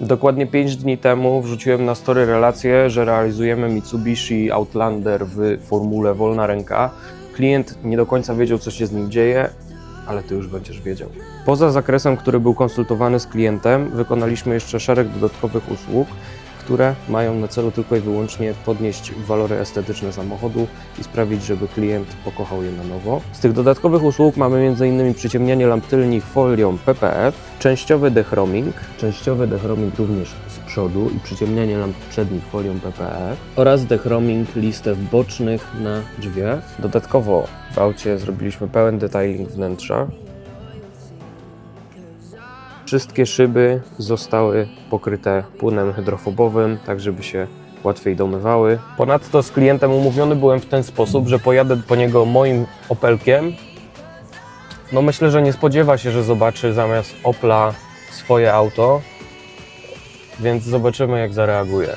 Dokładnie 5 dni temu wrzuciłem na story relację, że realizujemy Mitsubishi Outlander w formule wolna ręka. Klient nie do końca wiedział, co się z nim dzieje, ale ty już będziesz wiedział. Poza zakresem, który był konsultowany z klientem, wykonaliśmy jeszcze szereg dodatkowych usług, które mają na celu tylko i wyłącznie podnieść walory estetyczne samochodu i sprawić, żeby klient pokochał je na nowo. Z tych dodatkowych usług mamy m.in. przyciemnianie lamp tylnych folią PPF, częściowy dechroming, częściowy dechroming również z przodu i przyciemnianie lamp przednich folią PPF oraz dechroming listew bocznych na drzwiach. Dodatkowo w aucie zrobiliśmy pełen detailing wnętrza, Wszystkie szyby zostały pokryte płynem hydrofobowym, tak żeby się łatwiej domywały. Ponadto z klientem umówiony byłem w ten sposób, że pojadę po niego moim Opelkiem. No myślę, że nie spodziewa się, że zobaczy zamiast Opla swoje auto, więc zobaczymy jak zareaguje.